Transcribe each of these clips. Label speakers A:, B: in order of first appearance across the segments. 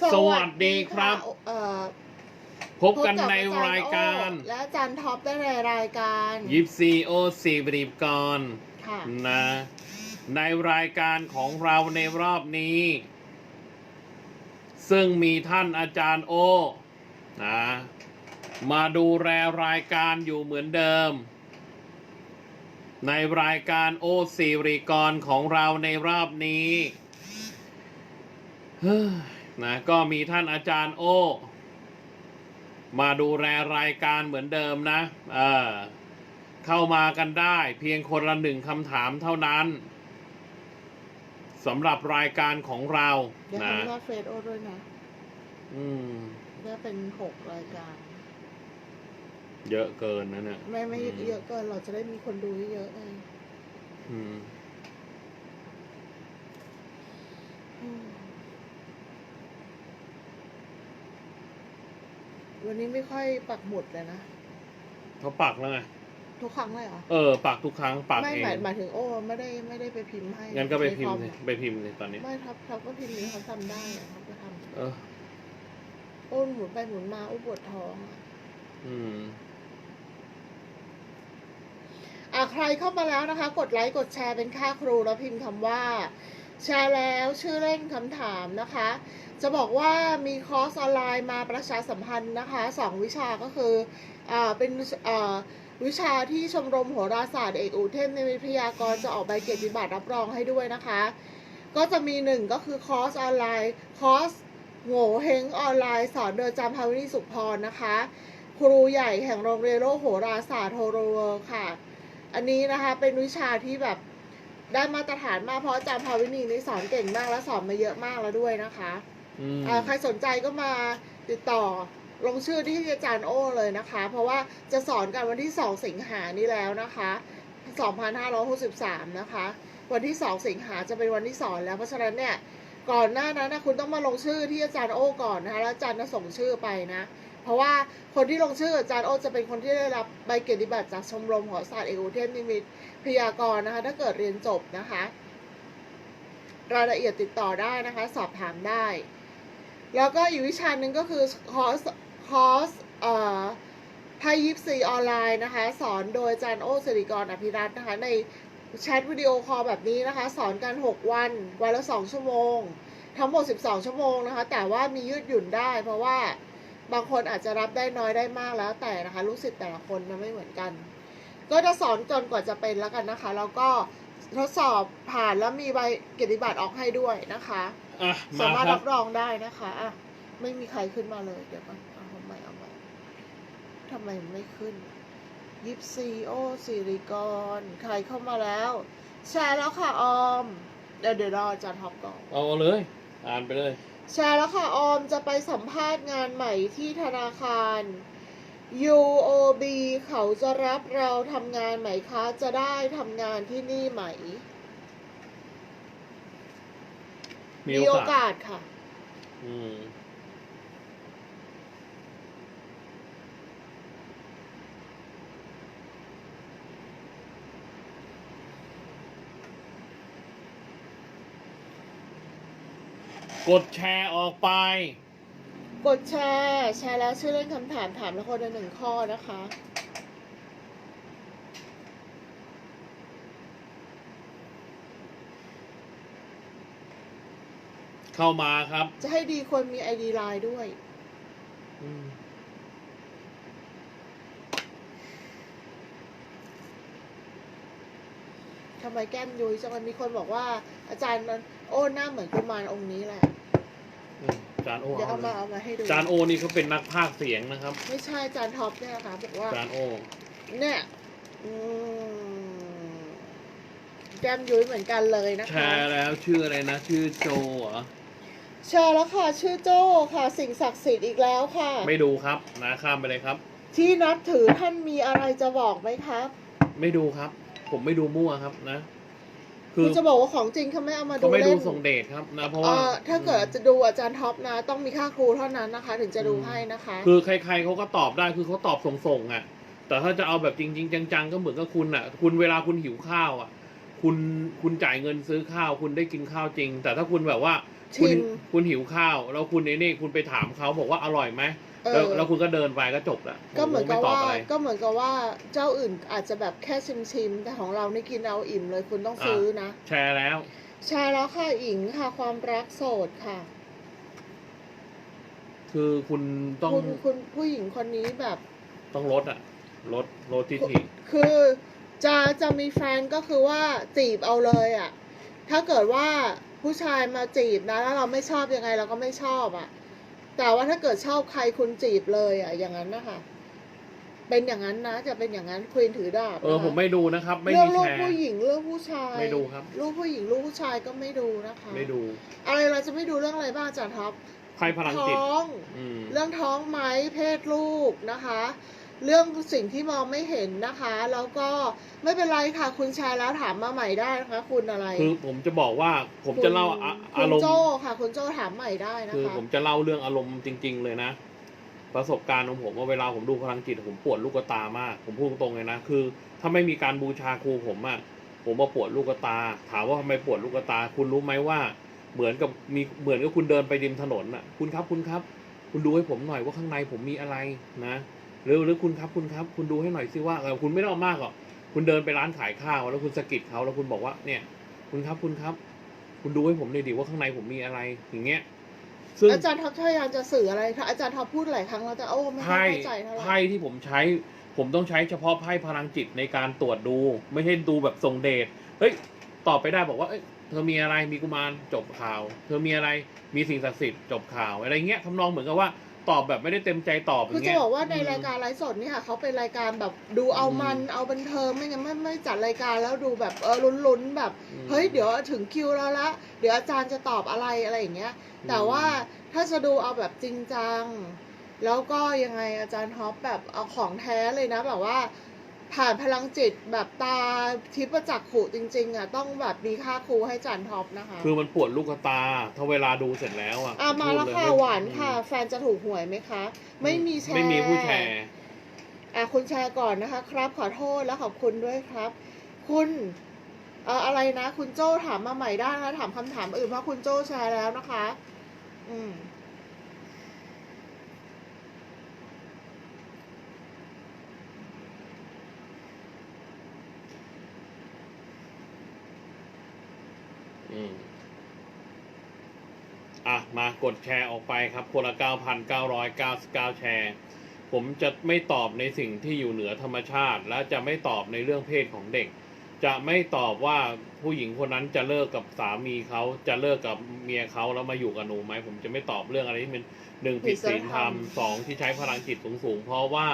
A: สวัสดีครับ
B: เอ่อ
A: พบกันในรายการ
B: พบบอจย์โอ้และอาจารย์ท็อปได้ในรายการ
A: ยิปซีโอซีบรีบกร
B: ค่ะ
A: นะในรายการของเราในรอบนี้ ซึ่งมีท่านอาจารย์โอนะมาดูแลรายการอยู่เหมือนเดิม ในรายการโอซีรีกรของเราในรอบนี้เฮ้ย นะก็มีท่านอาจารย์โอ มาดูแลรายการเหมือนเดิมนะเออเข้ามากันได้ เพียงคนละหนึ่งคำถามเท่านั้นสำหรับรายการของเรา
B: เดี๋ยว
A: นะ
B: ทำหน้าเฟซโอด้วยนะ
A: อืม
B: เนี่ยเป็นหกรายการ
A: เยอะเกินนะเนี่ย
B: ไม่ไม่
A: อืม
B: เยอะเกินเราจะได้มีคนดูเยอะๆไง
A: อืม
B: วันนี้ไม่ค่อยปักหมุดเลยนะ
A: เขาปักแล้วไง
B: ทุกครั้งเลยเหรอ
A: เออปักทุกครั้งปัก
B: ไม่
A: เอ
B: หมาย
A: ง
B: หมายถึงโอ้ไม่ได้ไม่ได้ไปพิมพ์ให้
A: งั้นก็ไป
B: ใน
A: พิม
B: คอ
A: พ์เลยไปพิมพ์เลยตอนนี้
B: ไม่ทับทับก็พิมพ์นี้เขาทำได้อะเขาก็ท
A: เออำ
B: โอ้หมุนไปหมุนมาโอ้ปวดท้องอะ
A: อืม
B: อะใครเข้ามาแล้วนะคะ กดไลค์กดแชร์เป็นค่าครูแล้วพิมพ์คำว่า แชร์แล้วชื่อเล่นคำถามนะคะ จะบอกว่ามีคอร์สออนไลน์มาประชาสัมพันธ์นะคะสองวิชาก็คืออ่าเป็นอ่าวิชาที่ชมรมโหราศาสตร์เอกอุเทพในวิทยากรจะออกใบเกียรติบัตรรับรองให้ด้วยนะคะ ก็จะมีหนึ่งก็คือคอร์สออนไลน์คอร์สโง่เฮงออนไลน์ สอนโดยอจารย์ภาวินีสุขพรนะคะ ครูใหญ่แห่งโรงเรียนโลกโหราศาสตร์โฮโรเวิร์ค่ะ อันนี้นะคะเป็นวิชาที่แบบ ได้มาตรฐานมากเพราะอาจารย์ภาวินีนี่สอนเก่งมากและสอนมาเยอะมากแล้วด้วยนะคะ
A: อืม
B: อ่าใครสนใจก็มาติดต่อลงชื่อที่อาจารย์โอ้เลยนะคะ เพราะว่าจะสอนกันวันที่ 2 สิงหานี้แล้วนะคะ 2563 นะคะ วันที่ 2 สิงหาจะเป็นวันที่สอนแล้วเพราะฉะนั้นเนี่ยก่อนหน้านั้นนะคุณต้องมาลงชื่อที่อาจารย์โอ้ก่อนนะคะแล้วอาจารย์จะส่งชื่อไปนะ เพราะว่าคนที่ลงชื่ออาจารย์โอจะเป็นคนที่ได้รับใบเกียรติบัตรจากชมรมหอศาสตร์เอกอุเทพนิมิตพยากรณ์นะคะ ถ้าเกิดเรียนจบนะคะ รายละเอียดติดต่อได้นะคะ สอบถามได้ แล้วก็อีกวิชาหนึ่งก็คือคอร์สคอร์สเอ่อไพ่ยิปซีออนไลน์นะคะ สอนโดยอาจารย์โอสิริกรอภิรัตน์นะคะ ในแชทวิดีโอคอลแบบนี้นะคะ สอนกัน 6 วัน วันละ 2 ชั่วโมง ทั้งหมด 12 ชั่วโมงนะคะ แต่ว่ามียืดหยุ่นได้เพราะว่า บางคนอาจจะรับได้น้อยได้มากแล้วแต่นะคะ ลูกศิษย์แต่ละคนมันไม่เหมือนกัน ก็จะสอนจนกว่าจะเป็นแล้วกันนะคะ แล้วก็ทดสอบผ่านแล้วมีใบเกียรติบัตรออกให้ด้วยนะคะ
A: อะ
B: สา
A: มา
B: มารถ
A: ครั
B: รั
A: บบ
B: รองได้นะคะอะไม่มีใครขึ้นมาเลยเดี๋ยวก่อนเอาทำไมเอาใหม่ทำไมมันไม่ขึ้นยิปซีโอสิริกรใครเข้ามาแล้ว แชร์แล้วค่ะออม เดี๋ยวเดี๋ยวรออาจารย์ท็อปก่อน
A: เอาเลย อ่านไปเลย
B: แชร์แล้วค่ะ ออมจะไปสัมภาษณ์งานใหม่ที่ธนาคาร UOB เขาจะรับเราทำงานไหมคะ จะได้ทำงานที่นี่ไหม
A: มี
B: มี
A: โอ
B: โอกา
A: ส
B: กาสค่ะ
A: อืม กดแชร์ออกไป
B: กดแชร์แชร์แล้วชื่อเล่นคำถามถามละคนละหนึ่งข้อนะคะ
A: เข้ามาครับ
B: จะให้ดีควรมี ID ไลน์ด้วย
A: อืม
B: ทำไมแก้มยุ้ยจังเลยมีคนบอกว่า อาจารย์มันโอ้หน้าเหมือนกุมารองค์นี้แหละ
A: อืมจานโอ
B: เดี๋ยว
A: เอา
B: เอา
A: เล
B: มายเอามาให้ดู
A: จานโอนี่เขาเป็นนักพากย์เสียงนะครับ
B: ไม่ใช่อาจารย์ท็อปเนี่ยนะคะบอกว่า
A: จานโอ
B: เนี่ยอืมแก้มยุ้ยเหมือนกันเลยนะ
A: แช
B: คะ
A: ร์แล้วชื่ออะไรนะ ชื่อโจเหรอ
B: แชร์แล้วค่ะ ชื่อโจ้ค่ะ สิ่งศักดิ์สิทธิ์อีกแล้วค่ะ
A: ไม่ดูครับนะข้ามไปเลยครับ
B: ที่นับถือท่านมีอะไรจะบอกไหมครับ
A: ไม่ดูครับ ผมไม่ดูมั่วครับนะ คื
B: คืออจะบอกว่าของจริงเขาไม่เอามาดู
A: เขาไม่ดู
B: เล่น
A: ส่งเดชครับนะเพราะ
B: เอ่
A: ว่า
B: อถ้าเกิดจะดูอาจารย์ท็อปนะ ต้องมีค่าครูเท่านั้นนะคะ ถึงจะดูให้นะคะ
A: คือใครๆเขาก็ตอบได้คือเขาตอบส่งๆอะ แต่ถ้าจะเอาแบบจริงๆจังๆก็เหมือนกับคุณอะ คุณเวลาคุณหิวข้าวอะ คุณคุณคุณจ่ายเงินซื้อข้าว คุณได้กินข้าวจริง แต่ถ้าคุณแบบว่า
B: ชิ
A: คุณ
B: ม
A: คุณหิวข้าว แล้วคุณไอ้นี่คุณไปถามเขาบอกว่าอร่อยไหม
B: เอ
A: แล้ว
B: อ
A: แล้วคุณก็เดินไปก็จบละ
B: ก็เหมือนกับ
A: ผไตบ
B: ว่า
A: อะไร
B: ก็เหมือนกับว่าเจ้าอื่นอาจจะแบบแค่ชิมชิมๆแต่ของเรานี่กินเอาอิ่มเลยคุณต้องซื้อนะ
A: แชร์แล้ว
B: ใช่แล้วค่ะอิงค่ะความรักโสดค่ะ
A: คือคุณต้อง
B: คุณคุณผู้หญิงคนนี้แบบ
A: ต้องลดอะลดลดทิฐิ
B: คือ จะจะมีแฟนก็คือว่าจีบเอาเลยอะ่ะ ถ้าเกิดว่าผู้ชายมาจีบนะแล้วเราไม่ชอบยังไงเราก็ไม่ชอบอะ่ะ แต่ว่าถ้าเกิดชอบใครคุณจีบเลยอะ่ะ อย่างนั้นนะคะเป็นอย่างนั้นนะ จะเป็นอย่างนั้นควีนถือดาบ
A: เออ
B: นะคะ
A: ผมไม่ดูนะครับ ไม่
B: เรื่อ
A: มี
B: งลู
A: แช
B: ก
A: ร์
B: ผู้หญิงเรื่องผู้ชาย
A: ไม่ดูครับ
B: ลูกผู้หญิงลูกผู้ชายก็ไม่ดูนะคะ
A: ไม่ดู
B: อะไรเราจะไม่ดูเรื่องอะไรบ้างอาจารย์ท็อป
A: ไพ่พลังจิต
B: ท้อง
A: อืม
B: เรื่องท้องไหมเพศลูกนะคะ เรื่องสิ่งที่มองไม่เห็นนะคะ แล้วก็ไม่เป็นไรค่ะ คุณแชร์แล้วถามมาใหม่ได้นะคะ คุณอะไร
A: คือผมจะบอกว่าผม
B: คุณ
A: จะเล่าอะ
B: คุ
A: อา
B: ณ
A: รมณ์
B: โจ้ค่ะ คุณโจ้ถามใหม่ได้นะ
A: คือ
B: คะ
A: ผมจะเล่าเรื่องอารมณ์จริง ๆ เลยนะ ประสบการณ์ของผมว่าเวลาผมดูพลังจิตผมปวดลูกตามาก ผมพูดตรงๆเลยนะคือ ถ้าไม่มีการบูชาครูผมอะผมมาปวดลูกตา ถามว่าทำไมปวดลูกตา คุณรู้ไหมว่า เหมือนกับมีเหมือนกับคุณเดินไปริมถนนอะคุณครับคุณครับ คุณดูให้ผมหน่อยว่าข้างในผมมีอะไรนะ หรือหรือคุณครับคุณครับ คุณดูให้หน่อยสิว่าเออคุณไม่ต้องเอามากหรอกคุณเดินไปร้านขายข้าว แล้วคุณสะกิดเขาแล้วคุณบอกว่าเนี่ย คุณครับคุณครับ คุณดูให้ผมหน่อยดิว่าข้างในผมมีอะไรอย่างเงี้ยซึ่ง
B: อาจารย์ท็อปพยายามจะสื่ออะไรคะอาจารย์ท็อปพูดหลายครั้งแล้วแต่โอ้ไม่ค่อย
A: ไพ่
B: เข้าใจเท่าไหร่
A: ไพ่ที่ผมใช้ผมต้องใช้เฉพาะไพ่พลังจิตในการตรวจดู ไม่ใช่ดูแบบทรงเดชเฮ้ยตอบไปได้บอกว่าเอ้ยเธอมีอะไรมีกุมารจบข่าว เธอมีอะไรมีสิ่งศักดิ์สิทธิ์จบข่าวอะไรเงี้ยทำนองเหมือนกับว่า ตอบแบบไม่ได้เต็มใจตอบอ
B: คือย่างจะ
A: เงี้ย
B: บอกว่าใน
A: อืม
B: รายการไลฟ์สดเนี่ยค่ะเขาเป็นรายการแบบดูเอามัน
A: อืม
B: เอาบันเทิงไม่งั้นไม่ไม่จัดรายการแล้วดูแบบเออลุ้นๆแบบ
A: อืม
B: เฮ้ยเดี๋ยวถึงคิวแล้วละเดี๋ยวอาจารย์จะตอบอะไรอะไรอย่างเงี้ย แต่ว่าถ้าจะดูเอาแบบจริงจัง แล้วก็ยังไงอาจารย์ท็อปแบบเอาของแท้เลยนะแบบว่า ผ่านพลังจิตแบบตาทิพย์จักขุจริง ๆ อะ ต้องแบบมีค่าครูให้อาจารย์ท็อปนะคะ
A: คือมันปวดลูกตา ถ้าเวลาดูเสร็จแล้วอะ
B: อะมาแล้ว
A: พูดเย
B: ค่ะ
A: ไม่
B: หวานค่ะ แฟนจะถูกหวยไหมคะ ไม่มีแชร์
A: ไม่มีผู้แชร์
B: อะคุณแชร์ก่อนนะคะ ครับขอโทษแล้วขอบคุณด้วยครับ คุณเอ่ออะไรนะ คุณโจ้ถามมาใหม่ได้นะคะถามคำถามอื่นเพราะคุณโจ้แชร์แล้วนะคะ
A: อืม อะมากดแชร์ออกไปครับคนละ 9,999 แชร์ ผมจะไม่ตอบในสิ่งที่อยู่เหนือธรรมชาติ และจะไม่ตอบในเรื่องเพศของเด็ก จะไม่ตอบว่าผู้หญิงคนนั้นจะเลิกกับสามีเขาจะเลิกกับเมียเขาแล้วมาอยู่กับหนูไหมผมจะไม่ตอบเรื่องอะไรที่เป็นหนึ่งผิดศีลธรรมสองที่ใช้พลังจิตสูงๆ เพราะว่า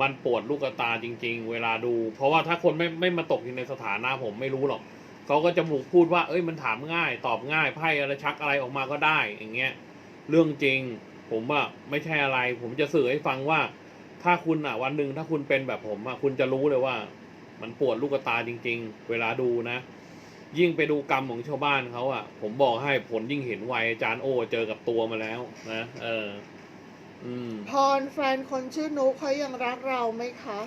A: มันปวดลูกตาจริง ๆ เวลาดู เพราะว่าถ้าคนไม่ไม่มาตกอยู่ในสถานะผมไม่รู้หรอก เขาก็จะบุกพูดว่า เอ้ยมันถามง่าย ตอบง่ายไพ่อะไรชักอะไรออกมาก็ได้ อย่างเงี้ย เรื่องจริง ผมว่าไม่ใช่อะไร ผมจะสื่อให้ฟังว่า ถ้าคุณอะวันหนึ่งถ้าคุณเป็นแบบผมอะคุณจะรู้เลยว่า มันปวดลูกตาจริง ๆ เวลาดูนะ ยิ่งไปดูกรรมของชาวบ้านเขาอะผมบอกให้ผลยิ่งเห็นไวอาจารย์โอเจอกับตัวมาแล้ว นะเออ อืม
B: พรแฟนคนชื่อนุกเขายังรักเราไหมคะ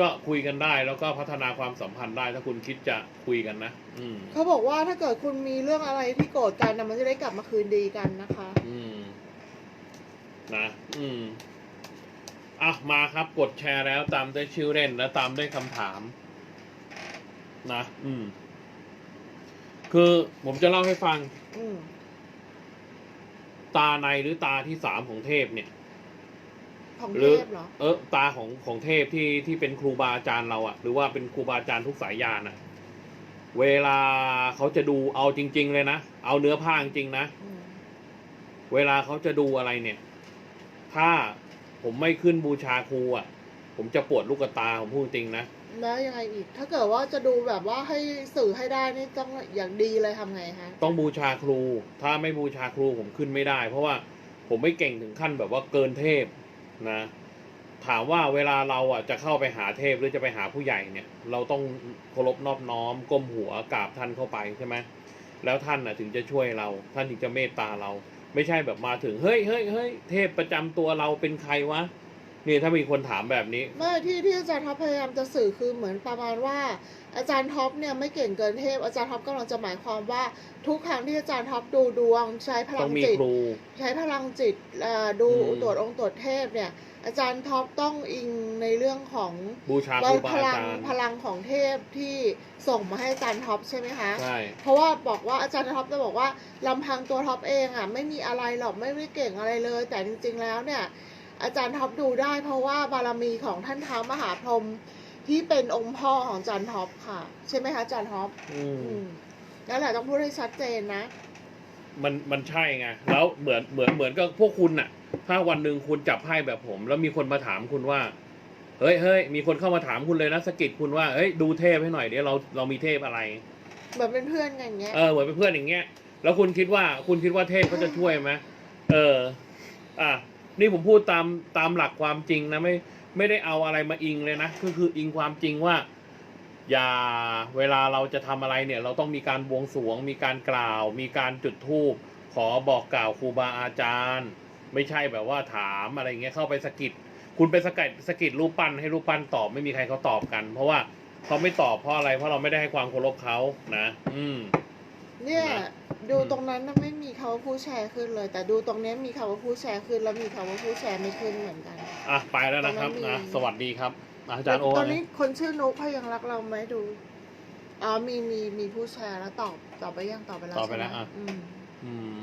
A: ก็คุยกันได้แล้วก็พัฒนาความสัมพันธ์ได้ถ้าคุณคิดจะคุยกันนะ อืม
B: เขาบอกว่าถ้าเกิดคุณมีเรื่องอะไรที่โกรธกันนะมันจะได้กลับมาคืนดีกันนะคะ
A: อืม นะ อืม อะ มาครับ กดแชร์แล้วตามด้วยชื่อเล่น และตามด้วยคำถาม นะ อืม คือผมจะเล่าให้ฟัง
B: อืม
A: ตาในหรือตาที่สามของเทพเนี่ย
B: ของ
A: ห
B: เท
A: รือ
B: พเหรอ
A: เออตาของของเทพที่ที่เป็นครูบาอาจารย์เราอะหรือว่าเป็นครูบาอาจารย์ทุกสายญาณอะเวลาเขาจะดูเอาจริง ๆ เลยนะ เอาเนื้อผ้าจริงๆนะ
B: อืม
A: เวลาเขาจะดูอะไรเนี่ย ถ้าผมไม่ขึ้นบูชาครูอะผมจะปวดลูกตาผมพูดจริงนะ
B: แล้วยังไงอีก ถ้าเกิดว่าจะดูแบบว่าให้สื่อให้ได้นี่ต้องอย่างดีเลยทำไงคะ
A: ต้องบูชาครู ถ้าไม่บูชาครูผมขึ้นไม่ได้ เพราะว่าผมไม่เก่งถึงขั้นแบบว่าเกินเทพ นะถามว่าเวลาเราอะจะเข้าไปหาเทพหรือจะไปหาผู้ใหญ่เนี่ย เราต้องเคารพนอบน้อมก้มหัวกราบท่านเข้าไปใช่ไหมแล้วท่านอะถึงจะช่วยเรา ท่านถึงจะเมตตาเรา ไม่ใช่แบบมาถึงเฮ้ยเฮ้ยเฮ้ยเทพประจำตัวเราเป็นใครวะ นี่ถ้ามีคนถามแบบนี้
B: ไม่ที่ที่อาจารย์ท็อปพยายามจะสื่อคือเหมือนประมาณว่า อาจารย์ท็อปเนี่ยไม่เก่งเกินเทพ อาจารย์ท็อปกำลังจะหมายความว่า ทุกครั้งที่อาจารย์ท็อปดูดวงใช้พ
A: ต้
B: ลั
A: อง
B: ง
A: มี
B: จิต
A: ครู
B: ใช้พลังจิตเอ่อดู
A: อืม
B: ตรวจองค์ตรวจเทพเนี่ย อาจารย์ท็อปต้องอิงในเรื่องของ
A: บูชาค
B: ว่า
A: รูบา
B: พ
A: อา
B: ลัง
A: จารย์
B: พลังของเทพที่ส่งมาให้อาจารย์ท็อปใช่ไหมคะ
A: ใช่
B: เพราะว่าบอกว่าอาจารย์ท็อปจะบอกว่าลำพังตัวท็อปเองอะไม่มีอะไรหรอกไม่ได้เก่งอะไรเลย แต่จริงๆแล้วเนี่ย อาจารย์ท็อปดูได้ เพราะว่าบารมีของท่านท้าวมหาพรหมที่เป็นองค์พ่อของอาจารย์ท็อปค่ะ ใช่ไหมคะอาจารย์ท็อป
A: อืม
B: อืมนั่นแหละต้องพูดให้ชัดเจนนะ
A: มันมันใช่ไงแล้วเหมือนเหมือนเหมือนกับพวกคุณน่ะ ถ้าวันหนึ่งคุณจับไพ่แบบผม แล้วมีคนมาถามคุณว่า เฮ้ยเฮ้ยมีคนเข้ามาถามคุณเลยนะสะกิดคุณว่าเฮ้ยดูเทพให้หน่อยเดี๋ยวเราเรามีเทพอะไร
B: เหมือนเป็นเพื่อนกันอย่างเงี้ย
A: เออเหมือนเป็นเพื่อนอย่างเงี้ย แล้วคุณคิดว่าคุณคิดว่าเทพเขาจะช่วยไหมเอออะ นี่ผมพูดตามตามหลักความจริงนะไม่ไม่ได้เอาอะไรมาอิงเลยนะก็คืออิงความจริงว่า อย่าเวลาเราจะทำอะไรเนี่ย เราต้องมีการบวงสรวง มีการกล่าว มีการจุดธูปขอบอกกล่าวครูบาอาจารย์ ไม่ใช่แบบว่าถามอะไรเงี้ยเข้าไปสะกิดคุณไปสะกิดสะกิดรูปปั้นให้รูปปั้นตอบไม่มีใครเขาตอบกัน เพราะว่าเขาไม่ตอบเพราะอะไรเพราะเราไม่ได้ให้ความเคารพเขานะ อืม
B: เนี่ย
A: นะ
B: ดู
A: อืม
B: ตรงนั้นน่ะไม่มีคำว่าผู้แชร์ขึ้นเลย แต่ดูตรงเนี้ยมีคำว่าผู้แชร์ขึ้น แล้วมีคำว่าผู้แชร์ไม่ขึ้นเหมือนกัน
A: อะไปแล้วนะครับ
B: ตรงนั้นมี
A: นะสวัสดีครับ อาจารย์โอ
B: ตอนนี้คนชื่อนุกเขายังรักเราไหมดูอ๋อมีมีมีผู้แชร์แล้วตอบตอบไปยังตอบไปแล้ว
A: ตอบไป
B: ใช่หม
A: แล้วอะ
B: อืม
A: อืม